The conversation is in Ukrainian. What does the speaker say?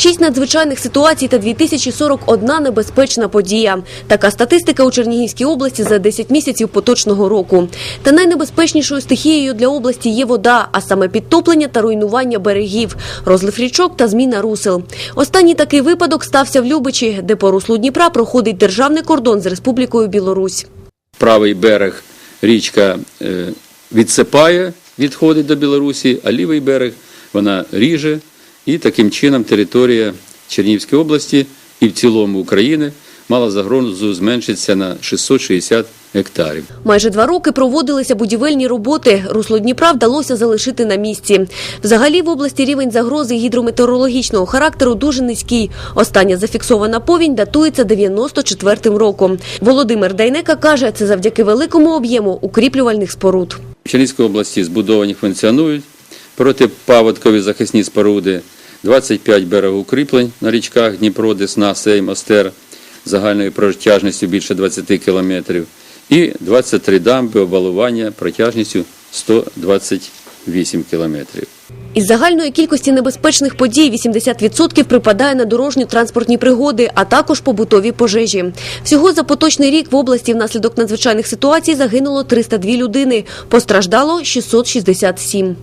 Шість надзвичайних ситуацій та 2041 небезпечна подія. Така статистика у Чернігівській області за 10 місяців поточного року. Та найнебезпечнішою стихією для області є вода, а саме підтоплення та руйнування берегів, розлив річок та зміна русел. Останній такий випадок стався в Любичі, де по руслу Дніпра проходить державний кордон з Республікою Білорусь. правий берег річка е, відсипає, відходить до Білорусі, а лівий берег вона ріже, і таким чином територія Чернігівської області і в цілому України мала загрозу зменшитися на 660 гектарів. Майже два роки проводилися будівельні роботи. Русло Дніпра вдалося залишити на місці. Взагалі в області рівень загрози гідрометеорологічного характеру дуже низький. Остання зафіксована повінь датується 94-м роком. Володимир Дайнека каже, це завдяки великому об'єму укріплювальних споруд. В Чернігівській області збудовані функціонують протипаводкові захисні споруди, 25 берегоукріплень на річках Дніпро, Десна, Сейм, Остер загальною протяжністю більше 20 кілометрів і 23 дамби обвалування протяжністю 128 кілометрів. Із загальної кількості небезпечних подій 80% припадає на дорожні транспортні пригоди, а також побутові пожежі. Всього за поточний рік в області внаслідок надзвичайних ситуацій загинуло 302 людини, постраждало 667.